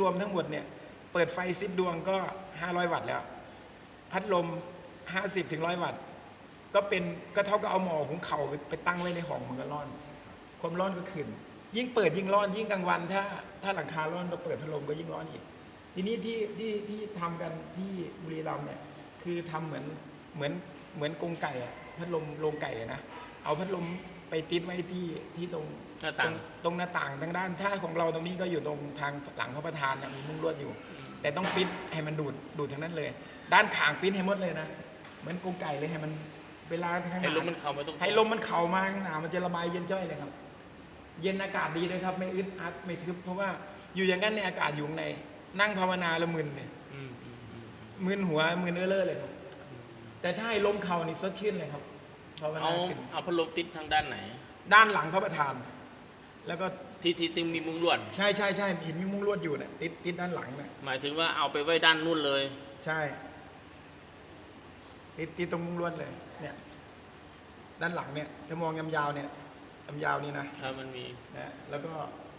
รวมทั้งหมดเนี่ยเปิดไฟสิบดวงก็ 500 วัตต์แล้ว พัดลม 50ถึง100 วัตต์ ก็เป็นก็เท่ากับเอาหมอของเขาไปไปตั้งไว้ในห้องมันก็ร้อน ความร้อนก็ขึ้น ยิ่งเปิดยิ่งร้อนยิ่งกลางวัน ถ้าถ้าหลังคาร้อนเราเปิดพัดลมก็ยิ่งร้อนอีก ทีนี้ที่ที่ที่ทำกันที่บุรีรัมย์เนี่ยคือทำเหมือนเหมือนเหมือนกรงไก่อะพัดลมโรงไก่อะนะเอาพัดลม ไปติดไว้ที่ที่ตรงหน้าตรต่างงตรงหน้าต่างทางด้านถ้าของเราตรงนี้ก็อยู่ตรงทางหลังพระประธานนะมีมุ้งลวดอยู่ แต่ต้องปิดให้มันดูดดูดทางนั้นเลย ด้านขางปิดให้หมดเลยนะเหมือนกรงไก่เลยให้มันเวลาข้างหให้น้าลมมันเข้าไม่ต้องให้ลมมันเข่ามาข้างหน้ามันจะระบายเย็นจ้อยเลยครับ เย็นอากาศดีเลยครับ ไม่อึดอัดไม่ทึบเพราะว่าอยู่อย่างนั้นในยอากาศอยู่ข้างใน นั่งภาวนาและมึนเนี่ยอืมอืมอืมมึนหัวมึนเออเลอร์เลยครับ แต่ถ้าให้ลมเข่านี่สดชื่นเลยครับ ภาวเอานาขึ้นเอาพัดลมติดทางด้านไหน ด้านหลังพระประธาน แล้วก็ที่ที่ที่มีมุ้งลวด ใช่ใช่ใช่เห็นมีมุ้งลวดอยู่เนี่ยติดติดด้านหลังเนี่ยหมายถึงว่าเอาไปไว้ด้านนู่นเลย ใช่ ติดติดตรงมุ้งลวดเลย เนี่ย ด้านหลังเนี่ยถ้ามองยาวๆเนี่ยยาวๆนี่นะถ้ามันมี นะแล้วก็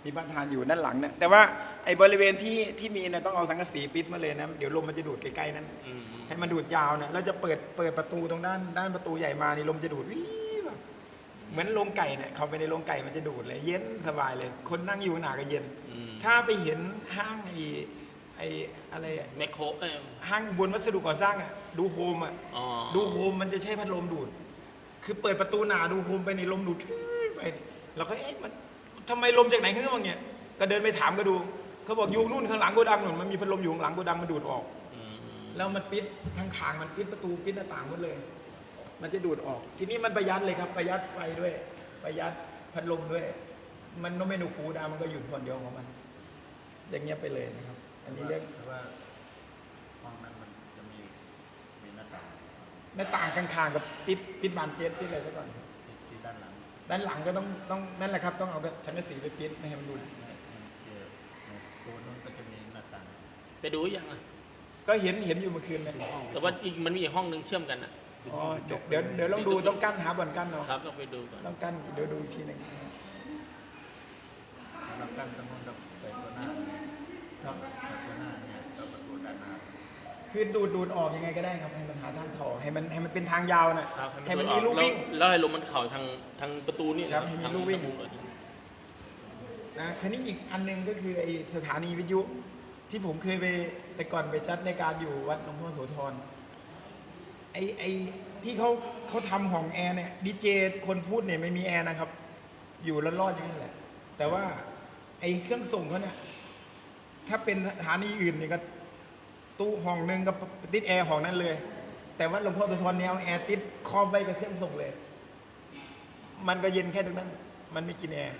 มีบ้านทานอยู่ด้านหลังเนี่ยแต่ว่าไอ้บริเวณที่ที่มีเนี่ยต้องเอาสังกะสีปิดมาเลยนะเดี๋ยวลมมันจะดูดใกล้ๆนั้นอืมอืมให้มันดูดยาวนะแล้วจะเปิดเปิดประตูตรงด้านด้านประตูใหญ่มานี่ลมจะดูดวิวแบบเหมือนโรงไก่เนี่ยเขาไปในโรงไก่มันจะดูดเลยเย็นสบายเลย คนนั่งอยู่หนาก็เย็นอืมถ้าไปเห็นห้างไอ้ไอ้อะไรอะแมคโครเอ้ยห้างบนวัสดุก่อสร้างอะดูโฮมอะอ๋อดูโฮมมันจะใช้พัดลมดูด คือเปิดประตูหนาดูโฮมไปในลมดูดไปเราก็เอ๊ะมัน ทำไมลมจากไหนขึ้นมาเนี่ยก็เดินไปถามก็ดู เขาบอกอยู่นู่นข้างหลังโกดังนู่นมันมีพัดลมอยู่ข้างหลังโกดังมันดูดออกอืมอืมแล้วมันปิดทางขางมันปิดประตูปิดหน้าต่างหมดเลย มันจะดูดออก ทีนี้มันประหยัดเลยครับ ประหยัดไฟด้วย ประหยัดพัดลมด้วย มันโนเมนูคูดามันก็อยู่คนเดียวของมัน อย่างเงี้ยไปเลยนะครับ อันนี้เรียกแต่ว่าห้องนั้นมันจะมีมีหน้าต่างหน้าต่างข้างๆกับปิดปิดบานเจ็ดปิดอะไรซะก่อนที่ที่ด้านหลัง ด้านหลังก็ต้องต้องนั่นแหละครับ ต้องเอาสังกะสีไปปิดไม่ให้มันดูดในในเอ่อในตัวนู้นก็จะมีหน้าต่างไปดูยังอะก็เห็นเห็นอยู่เมื่อคืนเลยแต่ว่าอีกมันมีอีกห้องหนึ่งเชื่อมกันอะอ๋อเดี๋ยวเดี๋ยวเดี๋ยวลองดูต้องกั้นหาบ่อนกั้นเนาะครับต้องไปดูก่อนต้องกั้นเดี๋ยวดูอีกทีหนึ่งเรากั้นตรงนู้นเราไปตัวหน้า ครับ ตัวหน้าเนี่ยตัวประตูด้านหน้า คือดูดดูดออกยังไงก็ได้ครับให้มันหาทางถอให้มันให้มันเป็นทางยาวนะครับให้มันดูมีออกลูกวิ่งแล้วแล้วให้ลมมันเข่าทางทางประตูนี่ครับให้มีทางลูกวิ่งทามุมเลยนะคันนี้อีกอันหนึงก็คือไอสถานีวิทยุ ที่ผมเคยไปแต่ก่อนไปจัดรายการอยู่วัดหลวงพ่อโสธรไอไอที่เขาเขาทำห้องแอร์เนี่ยดีเจคนพูดเนี่ยไม่มีแอร์นะครับ อยู่รอดๆอย่างนั้นแหละแต่ว่าไอเครื่องส่งเขาเนี่ยถ้าเป็นสถานีอื่นเนี่ยก็ ตู้ห้องหนึ่งก็ติดแอร์ห้องนั้นเลย แต่ว่าหลวงพ่อโสธรเนี่ยเอาแอร์ติดครอบไว้กับเครื่องส่งเลย มันก็เย็นแค่ตรงนั้น มันไม่กินแอร์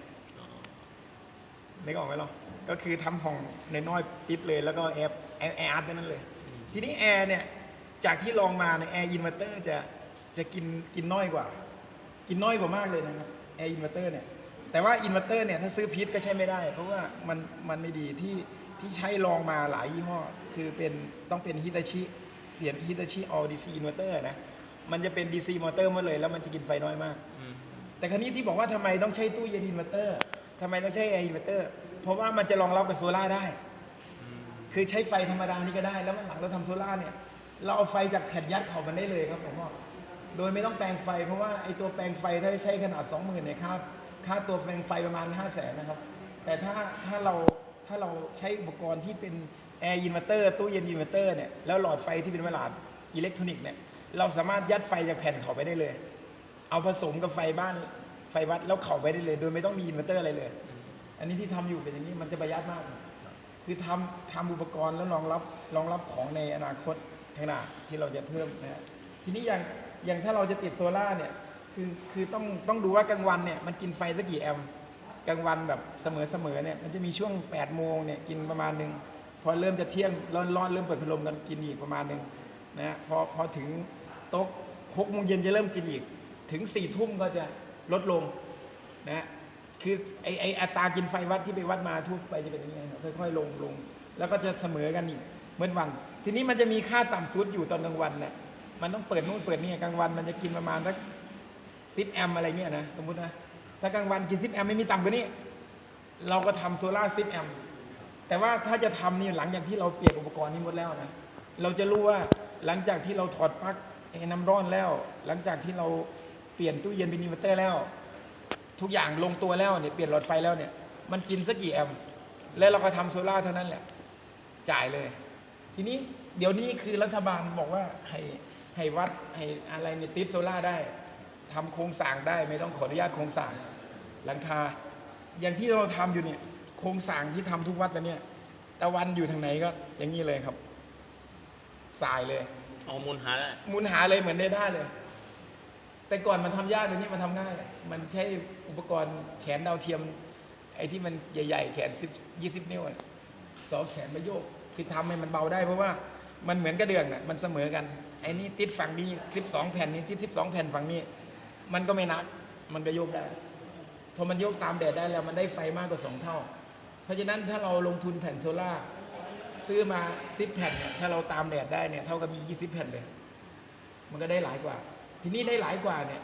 นึกออกไหมล่ะก็คือทำห้องในน้อยๆปิดเลยแล้วก็แอร์แอร์แอร์อัดนั่นเลย ทีนี้แอร์เนี่ยจากที่ลองมาเนี่ยแอร์อินเวอร์เตอร์จะจะกินกินน้อยกว่า กินน้อยกว่ามากเลยนะครับแอร์อินเวอร์เตอร์เนี่ยแต่ว่าอินเวอร์เตอร์เนี่ยถ้าซื้อพีทก็ใช้ไม่ได้ เพราะว่ามันมันไม่ดีที่ ที่ใช้ลองมาหลายยี่ห้อ คือเป็นต้องเป็นฮิตาชิเปลี่ยนฮิตาชิออดีซีอินเวอร์เตอร์นะ มันจะเป็น DC มอเตอร์หมาเลย แล้วมันจะกินไฟน้อยมากอืมแต่ครั้นี้ที่บอกว่าทำไมต้องใช้ตู้เย็นอินเวอร์เตอร์ทำไมต้องใช้แอร์อินเวอร์เตอร์ เพราะว่ามันจะรองรับกับโซล่าร์ได้ คือใช้ไฟธรรมดานี่ก็ได้ แล้ววันหลังเราทำโซล่าร์เนี่ย เราเอาไฟจากแผ่นยัดเข้ามันได้เลยครับผมว่าโดยไม่ต้องแปลงไฟ เพราะว่าไอ้ตัวแปลงไฟถ้าใช้ขนาด 20,000เนี่ยค่าค่าตัวแปลงไฟประมาณ 5 0 0แสนนะครับ แต่ถ้าถ้าเรา ถ้าเราใช้อุปกรณ์ที่เป็นแอร์อินเวอร์เตอร์ตู้เย็นอินเวอร์เตอร์เนี่ยแล้วหลอดไฟที่เป็นเวลาอิเล็กทรอนิกส์เนี่ยเราสามารถยัดไฟจากแผ่นเขาไปได้เลย เอาผสมกับไฟบ้านไฟวัดแล้วเขาไปได้เลย โดยไม่ต้องมีอินเวอร์เตอร์อะไรเลย อันนี้ที่ทำอยู่เป็นอย่างนี้มันจะประหยัดมาก คือทำทำอุปกรณ์แล้วรองรับรองรับของในอนาคตข้างหน้าที่เราจะเพิ่มนะฮะทีนี้อย่างอย่างถ้าเราจะติดโซล่าเนี่ยคือคือต้องต้องดูว่ากลางวันเนี่ยมันกินไฟสักกี่แอมป์ กลางวันแบบเสมอเสมอเนี่ยมันจะมีช่วง8ปดโมงเนี่ยกินประมาณหนึ่งพอเริ่มจะเที่ยงร้อนร้อนเริ่มเปิดพัดลมกันกินอีกประมาณหนึ่งนะฮะพอพอถึงโต๊ะหกโมงเย็นจะเริ่มกินอีก ถึงสี่ทุ่มก็จะลดลงนะฮะคือไอไออัตรากินไฟวัดที่ไปวัดมาทั่วไปจะเป็นอย่างนี้ค่อยๆลงลงแล้วก็จะเสมอกันอีกเหมือนวัน ทีนี้มันจะมีค่าต่ำสุดอยู่ตอนกลางวันแหละมันต้องเปิดนู่นเปิดนี่กลางวันมันจะกินประมาณสักสิบแอมอะไรเงี้ยนะสมมตินะ ถ้ากลางวันกินสิบแอมไม่มีต่ำกว่านี้ เราก็ทำโซล่าร์สิบแอมแต่ว่าถ้าจะทำนี่หลังจากที่เราเปลี่ยนอุปกรณ์นี้หมดแล้วนะ เราจะรู้ว่าหลังจากที่เราถอดปลั๊กไอ้น้ำร้อนแล้ว หลังจากที่เราเปลี่ยนตู้เย็นเป็นอินเวอร์เตอร์แล้ว ทุกอย่างลงตัวแล้วเนี่ยเปลี่ยนหลอดไฟแล้วเนี่ยมันกินสักกี่แอมแล้วเราก็ทำโซล่าร์เท่านั้นแหละ จ่ายเลย ทีนี้เดี๋ยวนี้คือรัฐบาลบอกว่าให้ให้วัดให้อะไรเนี่ยติดโซล่าร์ได้ ทำโครงสร้างได้ไม่ต้องขออนุญาตโครงสร้างหลังคา อย่างที่เราทำอยู่เนี่ยโครงสร้างที่ทำทุกวัดตอนเนี้ยตะวันอยู่ทางไหนก็อย่างนี้เลยครับสายเลยเอามูลหาได้มูลหาเลยเหมือนได้ได้เลย แต่ก่อนมันทำยากเดี๋ยวนี้มันทำง่าย มันใช้อุปกรณ์แขนดาวเทียม ไอ้ที่มันใหญ่ๆ แขนสิบยี่สิบนิ้วอะสองแขนมาโยกคือทำให้มันเบาได้เพราะว่ามันเหมือนกระเดื่องน่ะมันเสมอกันไอ้นี่ติดฝั่งนี้สิบสองแผ่นนี้ติดสิบสองแผ่นฝั่งนี้ มันก็ไม่นัก มันก็โยกได้ พอมันโยกตามแดดได้แล้ว มันได้ไฟมากกว่าสองเท่า เพราะฉะนั้นถ้าเราลงทุนแผ่นโซล่าซื้อมาสิบแผ่นเนี่ยถ้าเราตามแดดได้เนี่ยเท่ากับมียี่สิบแผ่นเลย มันก็ได้หลายกว่า ทีนี้ได้หลายกว่าเนี่ย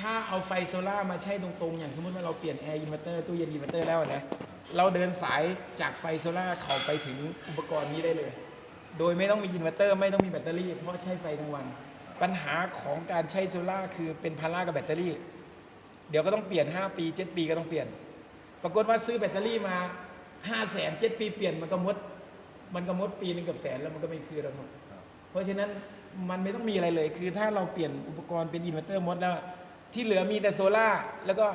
ถ้าเอาไฟโซล่ามาใช้ตรงๆ อย่างสมมติว่าเราเปลี่ยนแอร์อินเวอร์เตอร์ตู้เย็นอินเวอร์เตอร์แล้วนะเราเดินสายจากไฟโซล่าเข้าไปถึงอุปกรณ์นี้ได้เลย โดยไม่ต้องมีอินเวอร์เตอร์ไม่ต้องมีแบตเตอรี่ เพราะใช้ไฟทั้งวัน ปัญหาของการใช้โซล่าคือเป็นภาระกับแบตเตอรี่ เดี๋ยวก็ต้องเปลี่ยน 5 ปี 7 ปีก็ต้องเปลี่ยน ปรากฏว่าซื้อแบตเตอรี่มา5 0 0แสน7ปีเปลี่ยนมันก็มด มันก็มดปีหนึงกับแสนแล้วมันก็ไม่คืนแล้วเพราะฉะนั้นมันไม่ต้องมีอะไรเลย คือถ้าเราเปลี่ยนอุปกรณ์เป็นอินเวอร์เตอร์หมดแล้ว ที่เหลือมีแต่โซล่าแล้วก็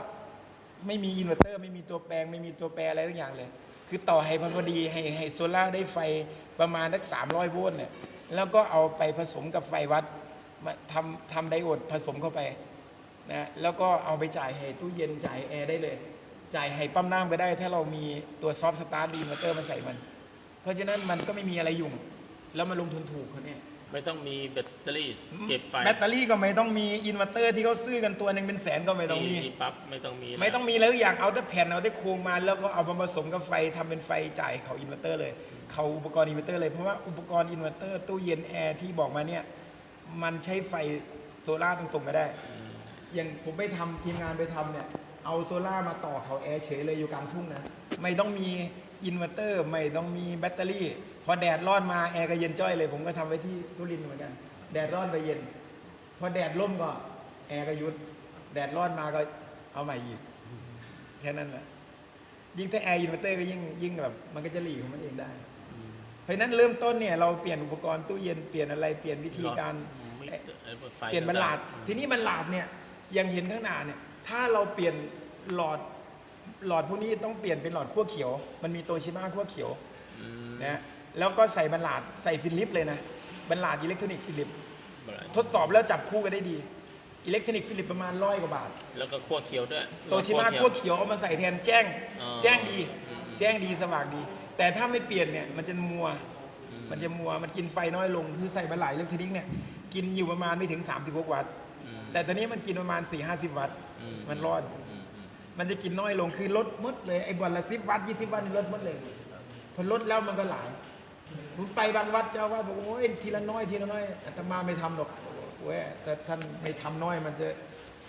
ไม่มีอินเวอร์เตอร์ไม่มีตัวแปลง ไม่มีตัวแปรอะไรทุกอย่างเลย คือต่อให้มันพอดีให้ให้โซล่าได้ไฟประมาณสักสามร้อยโวลต์เนี่ยแล้วก็เอาไปผสมกับไฟวัด ทำทำไดโอดผสมเข้าไปนะแล้วก็เอาไปจ่ายให้ตู้เย็นจ่ายแอร์ได้เลย จ่ายให้ปั๊มน้ำก็ได้ ถ้าเรามีตัวซอฟต์สตาร์ทอินเวอร์เตอร์มาใส่มัน เพราะฉะนั้นมันก็ไม่มีอะไรยุ่ง แล้วมาลงทุนถูกเขาเนี่ยไม่ต้องมีแบตเตอรี่เก็บไฟแบตเตอรี่ก็ไม่ต้องมีอินเวอร์เตอร์ที่เขาซื้อกันตัวหนึ่งเป็นแสนก็ไม่ต้องมีที่ปั๊บไม่ต้องมีไม่ต้องมีแล้วอย่างเอาแต่แผ่นเอาแต่โครงมาแล้วก็เอามาผสมกับไฟทำเป็นไฟจ่ายเขาอินเวอร์เตอร์เลย เขาอุปกรณ์อินเวอร์เตอร์เลยเพราะว่าอุปกรณ์อินเวอร์เตอร์ตู้เย็นแอร์ที่บอกมาเนี่ย มันใช้ไฟโซล่าตรงๆไม่ได้ อย่างผมไปทำทีมงานไปทำเนี่ย เอาโซล่ามาต่อเขาแอร์เฉยเลยอยู่กลางทุ่งนะ ไม่ต้องมีอินเวอร์เตอร์ไม่ต้องมีแบตเตอรี่ พอแดดร้อนมาแอร์ก็เย็นจ้อยเลย ผมก็ทำไว้ที่ทุรินเหมือนกัน แดดร้อนไปเย็น พอแดดร่มก็แอร์ก็ยุด แดดร้อนมาก็เอาใหม่อีกแค่นั้นแหละยิ่งถ้าแอร์อินเวอร์เตอร์ก็ยิ่งยิ่งแบบมันก็จะหลีของมันเองได้ เพราะนั้นเริ่มต้นเนี่ยเราเปลี่ยนอุปกรณ์ตู้เย็นเปลี่ยนอะไรเปลี่ยนวิธีการ ไม่ไอ้ไฟเปลี่ยนบรรลาด ทีนี้บรรลาดเนี่ยยังเห็นข้างหน้าเนี่ย ถ้าเราเปลี่ยนหลอดหลอดพวกนี้ต้องเปลี่ยนเป็นหลอดขั้วเขียว มันมีโตชิมาขั้วเขียวอืมนะแล้วก็ใส่บรรลาดใส่ฟิลิปเลยนะบรรลาดอิเล็กทรอนิกส์ฟิลิปบรรลาดทดสอบแล้วจับคู่กันได้ดี อิเล็กทรอนิกส์ฟิลิปประมาณร้อยกว่าบาท แล้วก็ขั้วเขียวด้วยโตชิมาขั้วเขียวเอามาใส่แทนแจ้งอ๋อแจ้งดีอืมแจ้งดีสว่างดี แต่ถ้าไม่เปลี่ยนเนี่ยมันจะมัวอืมมันจะมัวมันกินไฟน้อยลงคือใส่บรรลาดอิเล็กทรอนิกส์เนี่ย กินอยู่ประมาณไม่ถึง36วัตต์อืมแต่ตอนนี้มันกินประมาณ4 50วัตต์อืมมันร้อนอืมอืมมันจะกินน้อยลงคือลดหมดเลยไอ้บอลละสิบวัตต์ยี่สิบวัตต์นี่ลดหมดเลยพอลดแล้วมันก็หลายผมไปบางวัดเจ้าว่าบอกโอ้ยทีละน้อยทีละน้อยอาตมาไม่ทำหรอกเว้ยแต่ท่านไม่ทำน้อยมันจะ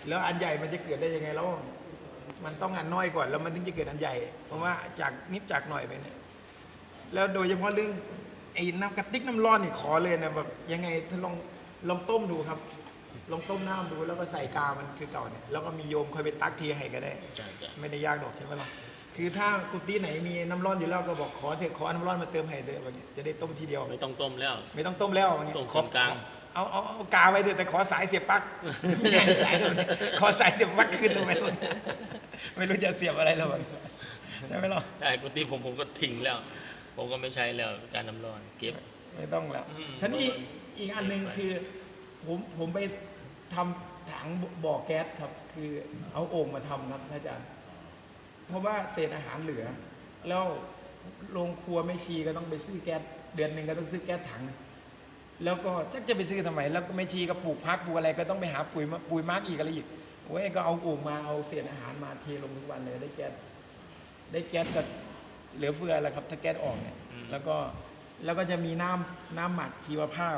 แล้วอันใหญ่มันจะเกิดได้ยังไงแล้วมันต้องอันน้อยก่อนแล้วมันถึงจะเกิดอันใหญ่ เพราะว่าจากนิดจากหน่อยไปเนี่ยแล้วโดยเฉพาะเรื่องไอ้น้ำกระติกน้ำร้อนนี่ขอเลยนะแบบยังไงท่านลอง ลองต้มดูครับ ลองต้มน้ำดูแล้วก็ใส่กา มันคือเก่าเนี่ย แล้วก็มีโยมคอยไปตักทีให้ก็ได้ ใช่ใช่ไม่ได้ยากหรอกใช่ไหมล่ะ คือถ้ากุฏิไหนมีน้ำร้อนอยู่แล้วก็บอกขอเถอะขอน้ำร้อนมาเติมให้เถอะวันนี้จะได้ต้มทีเดียว ไม่ต้องต้มแล้ว ไม่ต้องต้มแล้ววันนี้ต้มขอส่วนกลาง เอาเอาเอากาไว้เถอะแต่ขอสายเสียบปลั๊กไม่ให้สายตรงนี้ขอสายเสียบปลั๊กขึ้นทำไมไม่รู้จะเสียบอะไรแล้ววะใช่ไหมล่ะใช่ปกติผมผมก็ทิ้งแล้ว ผมก็ไม่ใช้แล้วการน้ำร้อนเก็บไม่ต้องแล้วอืมท่านี้ อีกอันหนึ่งคือผมผมไปทำถังบ่อแก๊สครับ คือเอาโอ่งมาทำครับท่านอาจารย์ เพราะว่าเศษอาหารเหลือ แล้วโรงครัวไม่ชีก็ต้องไปซื้อแก๊สเดือนหนึ่งก็ต้องซื้อแก๊สถัง แล้วก็จักจะไปซื้อทำไม แล้วก็ไม่ชีก็ปลูกพักปลูกอะไรก็ต้องไปหาปุ๋ยมาปุ๋ยมากอีกอะไรอีกโอ้ยก็เอาโอ่งมาเอาเศษอาหารมาเทลงทุกวันเลยได้แก๊สได้แก๊สก็เหลือเฟือแล้วครับ ถ้าแก๊สออกเนี่ยแล้วก็แล้วก็จะมีน้ำน้ำหมักชีวภาพ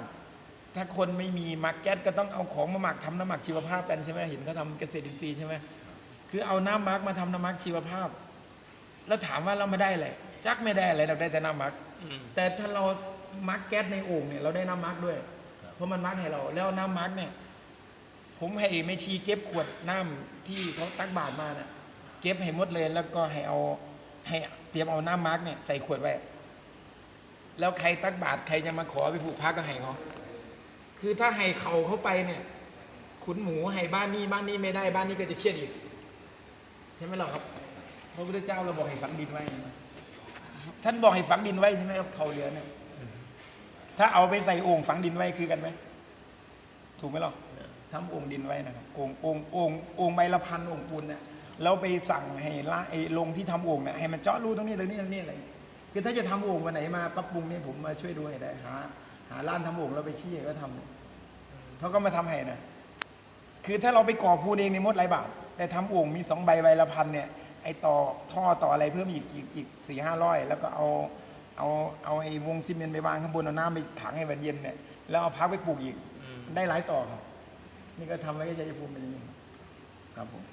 ถ้าคนไม่มีหมักแก๊สก็ต้องเอาของมาหมักทำน้ำหมักชีวภาพกันใช่ไหมเห็นเขาทำเกษตรอินทรีย์ใช่ไหมคือเอาน้ำหมักมาทำน้ำหมักชีวภาพ แล้วถามว่าเรามาได้อะไรจักไม่ได้อะไรเราได้แต่น้ำมักอืมแต่ถ้าเรามักแก๊สในโอ่งเนี่ยเราได้น้ำมักด้วย เพราะมันมักให้เราแล้วน้ำมักเนี่ย ผมให้แม่ชีเก็บขวดน้ำที่เขาตักบาตรมาน่ะ เก็บให้หมดเลยแล้วก็ให้เอาให้เตรียมเอาน้ำมักเนี่ยใส่ขวดไว้แล้วใครตักบาตรใครจะมาขอไปผูกพักก็ให้เขา คือถ้าให้เขาเข้าไปเนี่ย ขุนหมูให้บ้านนี้บ้านนี้ไม่ได้บ้านนี้ก็จะเครียดอีกใช่ไหมล่ะครับพระพุทธเจ้าเราบอกให้ฝังดินไว้ ท่านบอกให้ฝังดินไว้ใช่ไหมครับเขาเรือเนี่ย ถ้าเอาไปใส่โอ่งฝังดินไว้คือกันไหมถูกไหมล่ะทำโอ่งดินไว้นะครับโอ่งโอ่งโอ่งโอ่งใบละพันโอ่งปูนเนี่ยแล้วไปสั่งให้ละไอ้ลงที่ทำโอ่งเนี่ยให้มันเจาะรูตรงนี้ตรงนี้ตรงนี้อะไรคือถ้าจะทำโอ่งวันไหนมาปรับปรุงเนี่ยผมมาช่วยดูให้ได้หาาร้านทำโอ่งแล้วไปชี้ก็ทำเนี่ยเขาก็มาทำให้นะคือถ้าเราไปก่อปูนเองในยมดหลายบาท แต่ทำโอ่งมีสองใบใบละพันเนี่ยไอต่อท่อต่ออะไรเพิ่มอีกอีกอีกสี่ห้าร้อยแล้วก็เอาเอาเอาไอ้วงซีเมนต์ไปวางข้างบนเอาน้ำไปขังให้มันเย็นเนี่ยแล้วเอาพักไปปลูกอีกอืมได้หลายต่อครับ นี่ก็ทำไว้ก็จะภูมิเป็นอย่างนี้ครับผม